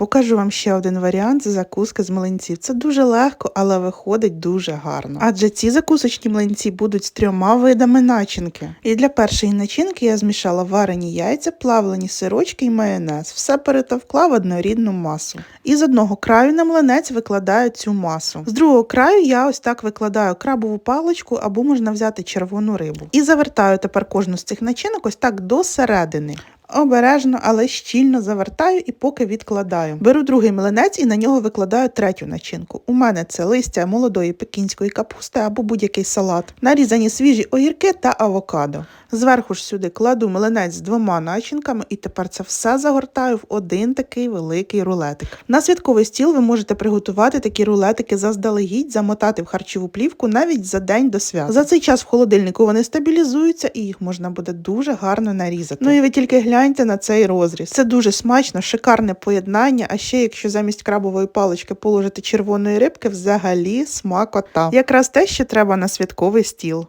Покажу вам ще один варіант закуски з млинців. Це дуже легко, але виходить дуже гарно. Адже ці закусочні млинці будуть з трьома видами начинки. І для першої начинки я змішала варені яйця, плавлені сирочки і майонез. Все перетовкла в однорідну масу. І з одного краю на млинець викладаю цю масу. З другого краю я ось так викладаю крабову паличку або можна взяти червону рибу. І завертаю тепер кожну з цих начинок ось так до середини. Обережно, але щільно завертаю і поки відкладаю. Беру другий млинець і на нього викладаю третю начинку. У мене це листя молодої пекінської капусти або будь-який салат, нарізані свіжі огірки та авокадо. Зверху ж сюди кладу млинець з двома начинками і тепер це все загортаю в один такий великий рулетик. На святковий стіл ви можете приготувати такі рулетики заздалегідь, замотати в харчову плівку навіть за день до свята. За цей час в холодильнику вони стабілізуються і їх можна буде дуже гарно нарізати. Ну і ви тільки гляньте на цей розріз. Це дуже смачно, шикарне поєднання. А ще якщо замість крабової палички положити червоної рибки, взагалі смакота. Якраз те, що треба на святковий стіл.